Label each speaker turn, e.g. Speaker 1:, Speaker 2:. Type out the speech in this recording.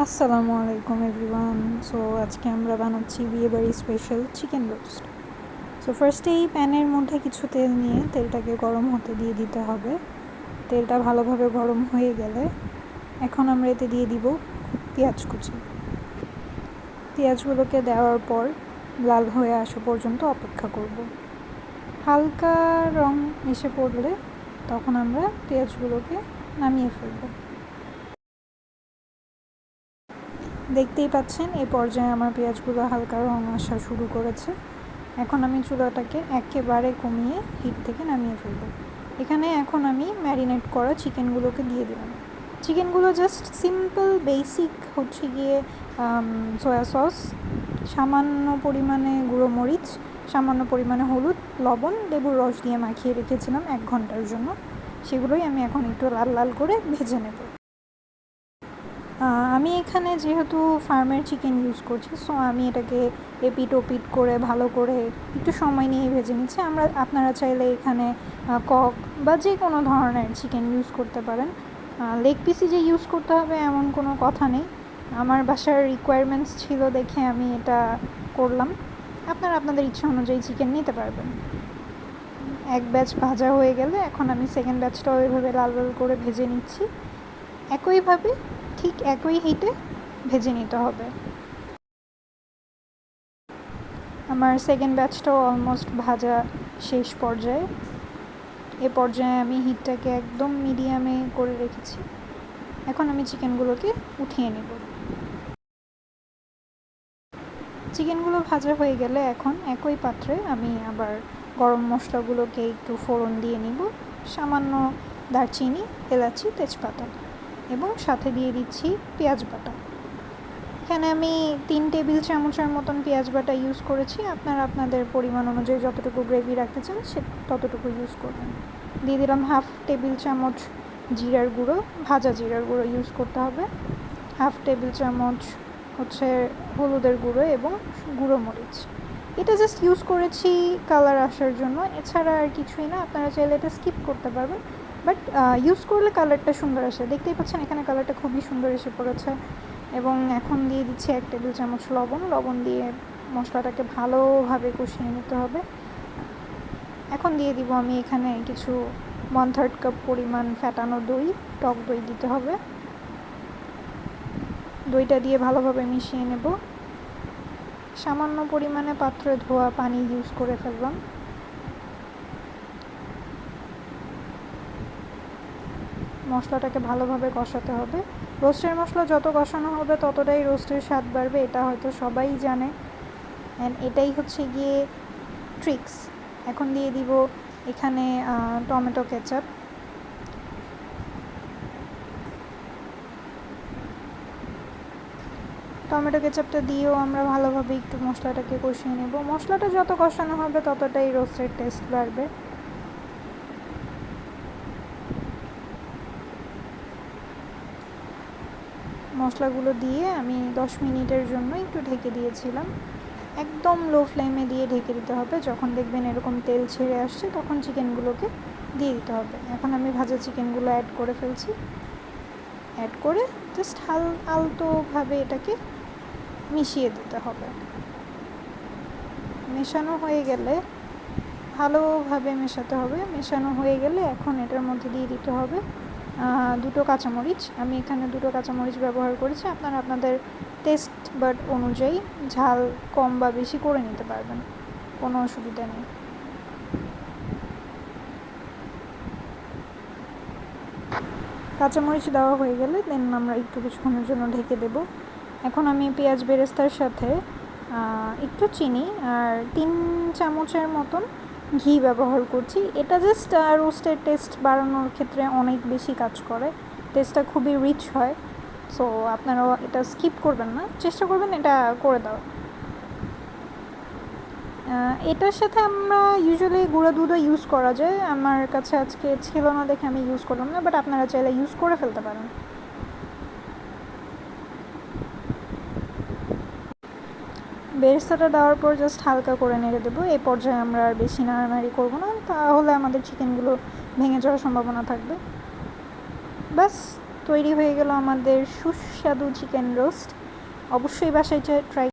Speaker 1: আসসালামু আলাইকুম everyone. So আজকে আমরা বানাচ্ছি বিয়েবাড়ি স্পেশাল চিকেন রোস্ট সো ফার্স্টেই প্যানের মধ্যে কিছু তেল নিয়ে তেলটাকে গরম হতে দিয়ে দিতে হবে। তেলটা ভালোভাবে গরম হয়ে গেলে এখন আমরা এতে দিয়ে দিব পেঁয়াজ কুচি। পেঁয়াজগুলোকে দেওয়ার পর লাল হয়ে আসা পর্যন্ত অপেক্ষা করব। হালকা রং এসে পড়লে তখন আমরা পেঁয়াজগুলোকে নামিয়ে ফেলব। দেখতেই পাচ্ছেন এই পর্যায়ে আমার পেঁয়াজগুলো হালকা রং আসা শুরু করেছে। এখন আমি চুলাটাকে একেবারে কমিয়ে হিট থেকে নামিয়ে ফেলব। এখানে এখন আমি ম্যারিনেট করা চিকেনগুলোকে দিয়ে দিলাম। চিকেনগুলো জাস্ট সিম্পল, বেসিক হচ্ছে গিয়ে সয়া সস, সামান্য পরিমাণে গুঁড়ো মরিচ, সামান্য পরিমাণে হলুদ, লবণ, লেবুর রস দিয়ে মাখিয়ে রেখেছিলাম এক ঘণ্টার জন্য। সেগুলোই আমি এখন একটু লাল লাল করে ভেজে নেব। আমি এখানে যেহেতু ফার্মের চিকেন ইউজ করছি সো আমি এটাকে এপিট ওপিট করে, ভালো করে একটু সময় নিয়ে ভেজে নিচ্ছি। আমরা, আপনারা চাইলে এখানে কক বা যে কোনো ধরনের চিকেন ইউজ করতে পারেন। লেগ পিসি যে ইউজ করতে হবে এমন কোনো কথা নেই। আমার বাসার রিকোয়ারমেন্টস ছিল দেখে আমি এটা করলাম। আপনারা আপনাদের ইচ্ছা অনুযায়ী চিকেন নিতে পারবেন। এক ব্যাচ ভাজা হয়ে গেলে এখন আমি সেকেন্ড ব্যাচটাও এভাবে লাল লাল করে ভেজে নিচ্ছি। একইভাবে ঠিক একই হিটে ভেজে নিতে হবে। আমার সেকেন্ড ব্যাচটাও অলমোস্ট ভাজা শেষ পর্যায়ে। এ পর্যায়ে আমি হিটটাকে একদম মিডিয়ামে করে রেখেছি। এখন আমি চিকেনগুলোকে উঠিয়ে নেব। চিকেনগুলো ভাজা হয়ে গেলে এখন একই পাত্রে আমি আবার গরম মশলাগুলোকে একটু ফোড়ন দিয়ে নিব। সামান্য দারচিনি, এলাচি, তেজপাতা। এবং সাথে দিয়ে দিচ্ছি পেঁয়াজ বাটা। এখানে আমি তিন টেবিল চামচের মতন পেঁয়াজ বাটা ইউজ করেছি। আপনারা আপনাদের পরিমাণ অনুযায়ী যতটুকু গ্রেভি রাখতে চান সে ততটুকু ইউজ করবেন। দিয়ে দিলাম হাফ টেবিল চামচ জিরার গুঁড়ো, ভাজা জিরার গুঁড়ো ইউজ করতে হবে। হাফ টেবিল চামচ হচ্ছে হলুদের গুঁড়ো এবং গুঁড়ো মরিচ। এটা জাস্ট ইউজ করেছি কালার আসার জন্য। এছাড়া আর কিছুই না। আপনারা চাইলে এটা স্কিপ করতে পারবেন। বাট ইউজ করলে কালারটা সুন্দর আসে। দেখতেই পাচ্ছেন, এখানে কালারটা খুবই সুন্দর এসে পড়েছে। এবং এখন দিয়ে দিচ্ছি এক টেবিল চামচ লবণ। লবণ দিয়ে মশলাটাকে ভালোভাবে কষিয়ে নিতে হবে। এখন দিয়ে দিব আমি এখানে কিছু ওয়ান থার্ড কাপ পরিমাণ ফ্যাটানো দই। টক দই দিতে হবে। দইটা দিয়ে ভালোভাবে মিশিয়ে নেব। সামান্য পরিমাণে পাত্রে ধোয়া পানি ইউজ করে ফেললাম। মশলাটাকে ভালোভাবে কষাতে হবে। রোস্টের মশলা যত কষানো হবে, ততটাই রোস্টের স্বাদ বাড়বে, এটা হয়তো সবাই জানে। অ্যান্ড এটাই হচ্ছে গিয়ে ট্রিক্স এখন দিয়ে দিব এখানে টমেটো কেচাপ। টমেটো কেচাপটা দিয়েও আমরা ভালোভাবে একটু মশলাটাকে কষিয়ে নেব। মশলাটা যত কষানো হবে, ততটাই রোস্টের টেস্ট বাড়বে। মশলাগুলো দিয়ে আমি দশ মিনিটের জন্য একটু ঢেকে দিয়েছিলাম। একদম লো ফ্লেমে দিয়ে ঢেকে দিতে হবে। যখন দেখবেন এরকম তেল ছেড়ে আসছে, তখন চিকেনগুলোকে দিয়ে দিতে হবে। এখন আমি ভাজা চিকেনগুলো অ্যাড করে ফেলছি। অ্যাড করে জাস্ট হাল, আলতোভাবে এটাকে মিশিয়ে দিতে হবে। মেশানো হয়ে গেলে ভালোভাবে মেশাতে হবে। মেশানো হয়ে গেলে এখন এটার মধ্যে দিয়ে দিতে হবে দুটো কাঁচামরিচ। আমি এখানে দুটো কাঁচামরিচ ব্যবহার করেছি। আপনারা আপনাদের টেস্ট বাট অনুযায়ী ঝাল কম বা বেশি করে নিতে পারবেন। কোনো অসুবিধা নেই। কাঁচামরিচ দেওয়া হয়ে গেলে দেন আমরা একটু কিছুক্ষণের জন্য ঢেকে দেব। এখন আমি পেঁয়াজ বেরেস্তার সাথে একটু চিনি আর তিন চামচের মতন ঘি ব্যবহার করছি। এটা জাস্ট রোস্টের টেস্ট বাড়ানোর ক্ষেত্রে অনেক বেশি কাজ করে। টেস্টটা খুবই রিচ হয়। সো আপনারাও এটা স্কিপ করবেন না। চেষ্টা করবেন এটা করে দাও এটার সাথে আমরা ইউজুয়ালি গুঁড়া দুধও ইউজ করা যায়। আমার কাছে আজকে ছিল না দেখে আমি ইউজ করলাম না বাট আপনারা চাইলে ইউজ করে ফেলতে পারেন। বেরেস্তাটা দেওয়ার পর জাস্ট হালকা করে নেড়ে দেবো। এই পর্যায়ে আমরা আর বেশি নাড়ানাড়ি করব না। তাহলে আমাদের চিকেনগুলো ভেঙে যাওয়ার সম্ভাবনা থাকবে। ব্যাস, তৈরি হয়ে গেল আমাদের সুস্বাদু চিকেন রোস্ট অবশ্যই বাসায় ট্রাই